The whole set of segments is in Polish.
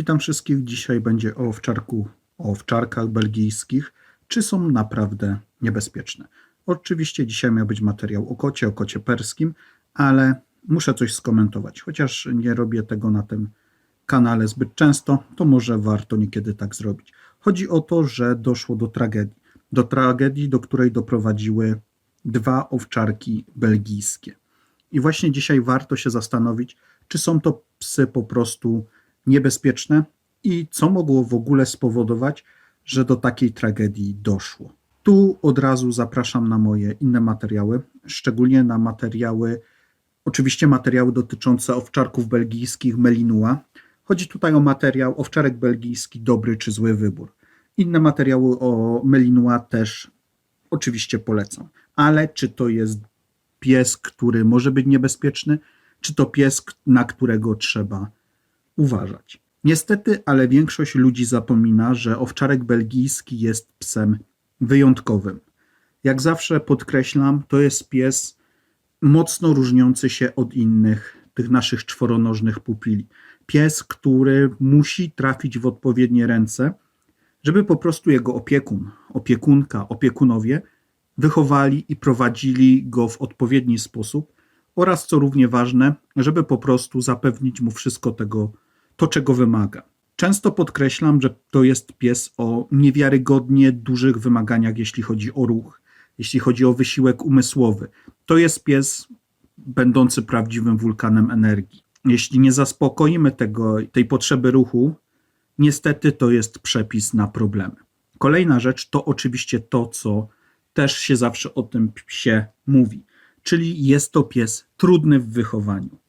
Witam wszystkich. Dzisiaj będzie o owczarku, o owczarkach belgijskich. Czy są naprawdę niebezpieczne? Oczywiście dzisiaj miał być materiał o kocie, o kocie perskim, ale muszę coś skomentować. Chociaż nie robię tego na tym kanale zbyt często, to może warto niekiedy tak zrobić. Chodzi o to, że doszło do tragedii. Do tragedii, do której doprowadziły dwa owczarki belgijskie. I właśnie dzisiaj warto się zastanowić, czy są to psy po prostu niebezpieczne i co mogło w ogóle spowodować, że do takiej tragedii doszło. Tu od razu zapraszam na moje inne materiały, szczególnie na materiały, oczywiście materiały dotyczące owczarków belgijskich Melinua. Chodzi tutaj o materiał owczarek belgijski dobry czy zły wybór. Inne materiały o Melinua też oczywiście polecam. Ale czy to jest pies, który może być niebezpieczny, czy to pies, na którego trzeba uważać. Niestety, ale większość ludzi zapomina, że owczarek belgijski jest psem wyjątkowym. Jak zawsze podkreślam, to jest pies mocno różniący się od innych tych naszych czworonożnych pupili. Pies, który musi trafić w odpowiednie ręce, żeby po prostu jego opiekun, opiekunka, opiekunowie wychowali i prowadzili go w odpowiedni sposób oraz, co równie ważne, żeby po prostu zapewnić mu wszystko tego, to czego wymaga. Często podkreślam, że to jest pies o niewiarygodnie dużych wymaganiach, jeśli chodzi o ruch, jeśli chodzi o wysiłek umysłowy. To jest pies będący prawdziwym wulkanem energii. Jeśli nie zaspokoimy tego, tej potrzeby ruchu, niestety to jest przepis na problemy. Kolejna rzecz to oczywiście to, co też się zawsze o tym psie mówi, czyli jest to pies trudny w wychowaniu.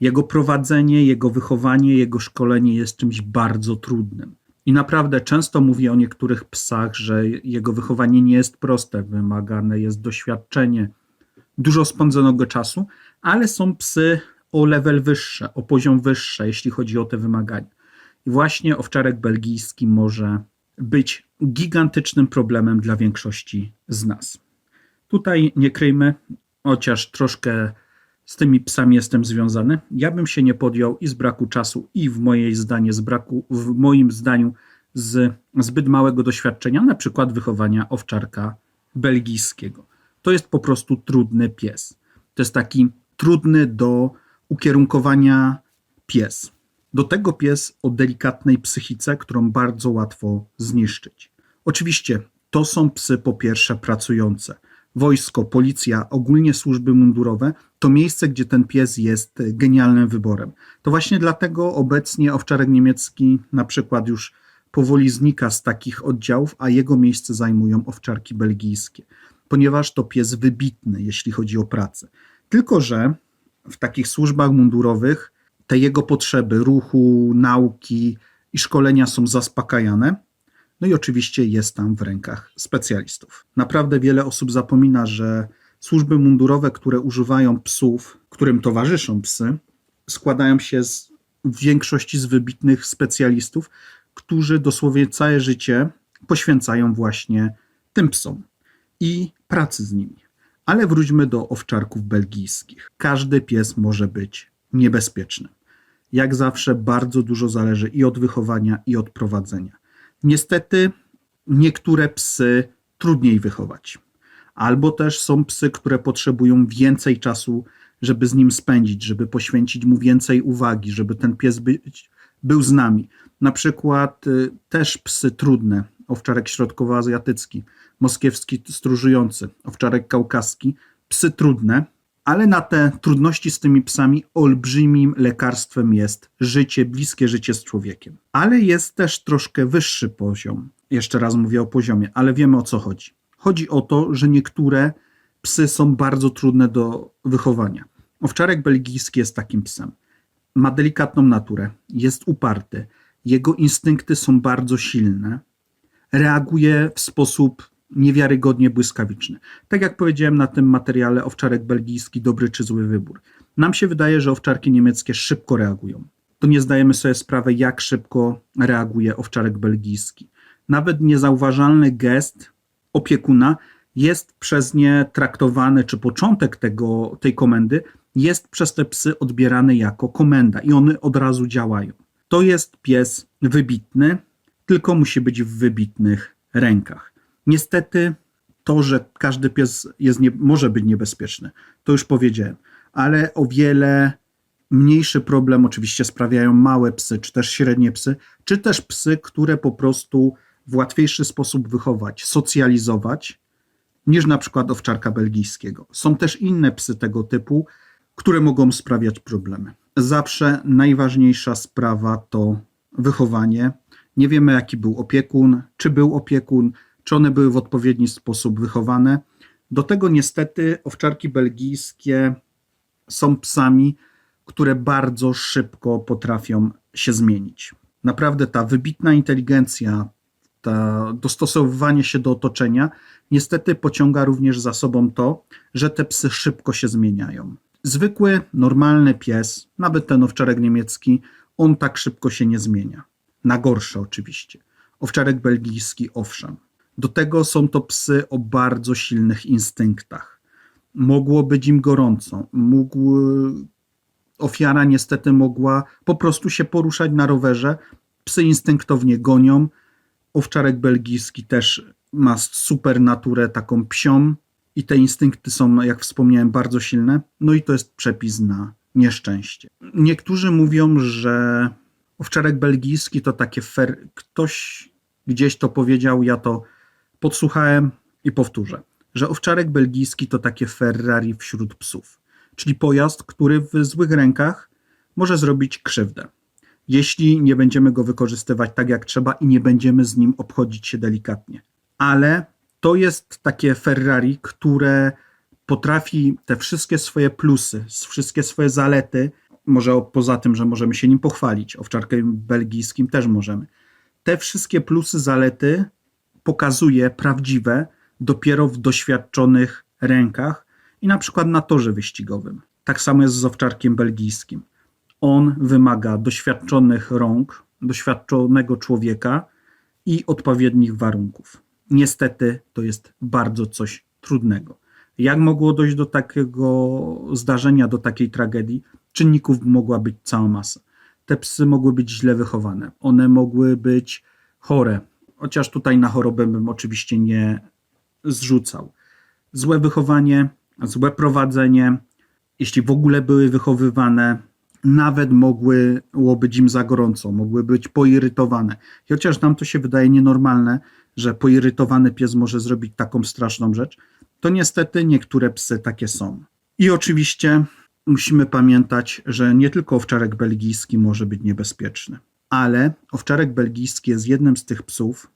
Jego prowadzenie, jego wychowanie, jego szkolenie jest czymś bardzo trudnym. I naprawdę często mówię o niektórych psach, że jego wychowanie nie jest proste, wymagane jest doświadczenie, dużo spędzonego czasu, ale są psy o level wyższe, o poziom wyższy, jeśli chodzi o te wymagania. I właśnie owczarek belgijski może być gigantycznym problemem dla większości z nas. Tutaj nie kryjmy, chociaż troszkę z tymi psami jestem związany. Ja bym się nie podjął i z braku czasu, i w mojej zdanie z braku, w moim zdaniu z zbyt małego doświadczenia, na przykład wychowania owczarka belgijskiego. To jest po prostu trudny pies. To jest taki trudny do ukierunkowania pies. Do tego pies o delikatnej psychice, którą bardzo łatwo zniszczyć. Oczywiście to są psy po pierwsze pracujące wojsko, policja, ogólnie służby mundurowe, to miejsce, gdzie ten pies jest genialnym wyborem. To właśnie dlatego obecnie owczarek niemiecki na przykład już powoli znika z takich oddziałów, a jego miejsce zajmują owczarki belgijskie, ponieważ to pies wybitny, jeśli chodzi o pracę. Tylko, że w takich służbach mundurowych te jego potrzeby ruchu, nauki i szkolenia są zaspokajane, no i oczywiście jest tam w rękach specjalistów. Naprawdę wiele osób zapomina, że służby mundurowe, które używają psów, którym towarzyszą psy, składają się z, w większości z wybitnych specjalistów, którzy dosłownie całe życie poświęcają właśnie tym psom i pracy z nimi. Ale wróćmy do owczarków belgijskich. Każdy pies może być niebezpieczny. Jak zawsze, bardzo dużo zależy i od wychowania, i od prowadzenia. Niestety niektóre psy trudniej wychować. Albo też są psy, które potrzebują więcej czasu, żeby z nim spędzić, żeby poświęcić mu więcej uwagi, żeby ten pies być, był z nami. Na przykład y, też psy trudne, owczarek środkowoazjatycki, moskiewski stróżujący, owczarek kaukaski, psy trudne, ale na te trudności z tymi psami olbrzymim lekarstwem jest życie, bliskie życie z człowiekiem. Ale jest też troszkę wyższy poziom. Jeszcze raz mówię o poziomie, ale wiemy o co chodzi. Chodzi o to, że niektóre psy są bardzo trudne do wychowania. Owczarek belgijski jest takim psem. Ma delikatną naturę, jest uparty, jego instynkty są bardzo silne, reaguje w sposób niewiarygodnie błyskawiczny. Tak jak powiedziałem na tym materiale, owczarek belgijski, dobry czy zły wybór. Nam się wydaje, że owczarki niemieckie szybko reagują. To nie zdajemy sobie sprawy, jak szybko reaguje owczarek belgijski. Nawet niezauważalny gest opiekuna jest przez nie traktowany, czy początek tego, tej komendy jest przez te psy odbierany jako komenda i one od razu działają. To jest pies wybitny, tylko musi być w wybitnych rękach. Niestety to, że każdy pies jest nie, może być niebezpieczny, to już powiedziałem, ale o wiele mniejszy problem oczywiście sprawiają małe psy, czy też średnie psy, czy też psy, które po prostu w łatwiejszy sposób wychować, socjalizować, niż na przykład owczarka belgijskiego. Są też inne psy tego typu, które mogą sprawiać problemy. Zawsze najważniejsza sprawa to wychowanie. Nie wiemy, jaki był opiekun, czy był opiekun, czy one były w odpowiedni sposób wychowane. Do tego niestety owczarki belgijskie są psami, które bardzo szybko potrafią się zmienić. Naprawdę ta wybitna inteligencja, ta dostosowywanie się do otoczenia, niestety pociąga również za sobą to, że te psy szybko się zmieniają. Zwykły, normalny pies, nawet ten owczarek niemiecki, on tak szybko się nie zmienia. Na gorsze oczywiście. Owczarek belgijski, owszem. Do tego są to psy o bardzo silnych instynktach. Mogło być im gorąco, mógł, ofiara niestety mogła po prostu się poruszać na rowerze. Psy instynktownie gonią. Owczarek belgijski też ma super naturę taką psią i te instynkty są, jak wspomniałem, bardzo silne. No i to jest przepis na nieszczęście. Niektórzy mówią, że owczarek belgijski to takie fer... Ktoś gdzieś to powiedział, ja to podsłuchałem i powtórzę, że owczarek belgijski to takie Ferrari wśród psów, czyli pojazd, który w złych rękach może zrobić krzywdę, jeśli nie będziemy go wykorzystywać tak jak trzeba i nie będziemy z nim obchodzić się delikatnie. Ale to jest takie Ferrari, które potrafi te wszystkie swoje plusy, wszystkie swoje zalety, może poza tym, że możemy się nim pochwalić, owczarkiem belgijskim też możemy. Te wszystkie plusy, zalety pokazuje prawdziwe dopiero w doświadczonych rękach i na przykład na torze wyścigowym. Tak samo jest z owczarkiem belgijskim. On wymaga doświadczonych rąk, doświadczonego człowieka i odpowiednich warunków. Niestety to jest bardzo coś trudnego. Jak mogło dojść do takiego zdarzenia, do takiej tragedii? Czynników mogła być cała masa. Te psy mogły być źle wychowane, one mogły być chore, chociaż tutaj na chorobę bym oczywiście nie zrzucał. Złe wychowanie, złe prowadzenie, jeśli w ogóle były wychowywane, nawet mogły być im za gorąco, mogły być poirytowane. Chociaż nam to się wydaje nienormalne, że poirytowany pies może zrobić taką straszną rzecz, to niestety niektóre psy takie są. I oczywiście musimy pamiętać, że nie tylko owczarek belgijski może być niebezpieczny ale owczarek belgijski jest jednym z tych psów,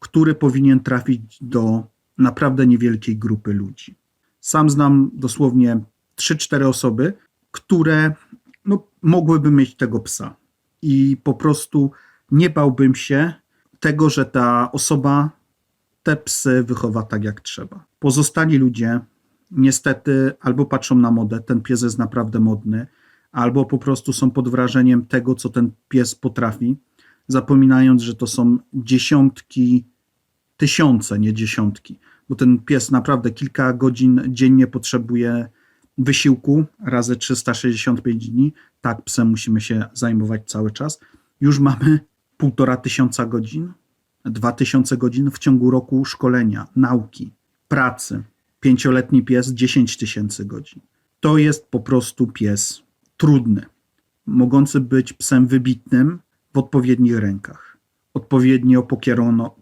który powinien trafić do naprawdę niewielkiej grupy ludzi. Sam znam dosłownie 3-4 osoby, które no, mogłyby mieć tego psa. I po prostu nie bałbym się tego, że ta osoba te psy wychowa tak jak trzeba. Pozostali ludzie niestety albo patrzą na modę, ten pies jest naprawdę modny, albo po prostu są pod wrażeniem tego, co ten pies potrafi, zapominając, że to są dziesiątki, tysiące, nie dziesiątki, bo ten pies naprawdę kilka godzin dziennie potrzebuje wysiłku razy 365 dni. Tak, psem musimy się zajmować cały czas. Już mamy półtora tysiąca godzin, dwa tysiące godzin w ciągu roku szkolenia, nauki, pracy. Pięcioletni pies 10 tysięcy godzin. To jest po prostu pies trudny, mogący być psem wybitnym w odpowiednich rękach, odpowiednio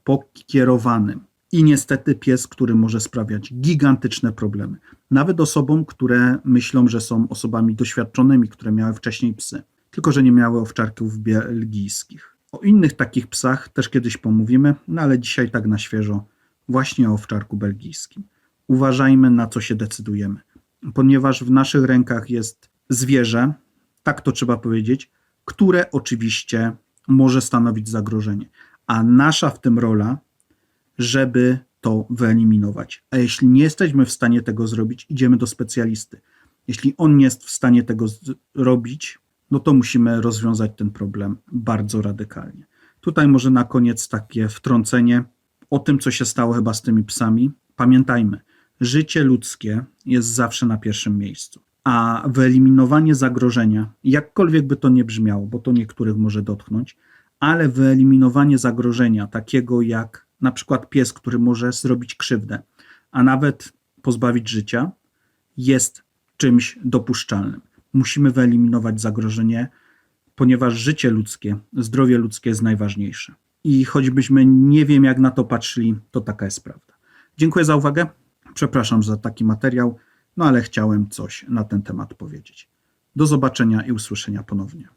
pokierowanym. I niestety pies, który może sprawiać gigantyczne problemy. Nawet osobom, które myślą, że są osobami doświadczonymi, które miały wcześniej psy, tylko że nie miały owczarków belgijskich. O innych takich psach też kiedyś pomówimy, no ale dzisiaj tak na świeżo, właśnie o owczarku belgijskim. Uważajmy, na co się decydujemy, ponieważ w naszych rękach jest zwierzę, tak to trzeba powiedzieć, które oczywiście może stanowić zagrożenie. A nasza w tym rola, żeby to wyeliminować. A jeśli nie jesteśmy w stanie tego zrobić, idziemy do specjalisty. Jeśli on nie jest w stanie tego zrobić, no to musimy rozwiązać ten problem bardzo radykalnie. Tutaj może na koniec takie wtrącenie o tym, co się stało chyba z tymi psami. Pamiętajmy, życie ludzkie jest zawsze na pierwszym miejscu a wyeliminowanie zagrożenia, jakkolwiek by to nie brzmiało, bo to niektórych może dotknąć, ale wyeliminowanie zagrożenia, takiego jak na przykład pies, który może zrobić krzywdę, a nawet pozbawić życia, jest czymś dopuszczalnym. Musimy wyeliminować zagrożenie, ponieważ życie ludzkie, zdrowie ludzkie jest najważniejsze. I choćbyśmy nie wiem, jak na to patrzyli, to taka jest prawda. Dziękuję za uwagę. Przepraszam za taki materiał, no ale chciałem coś na ten temat powiedzieć. Do zobaczenia i usłyszenia ponownie.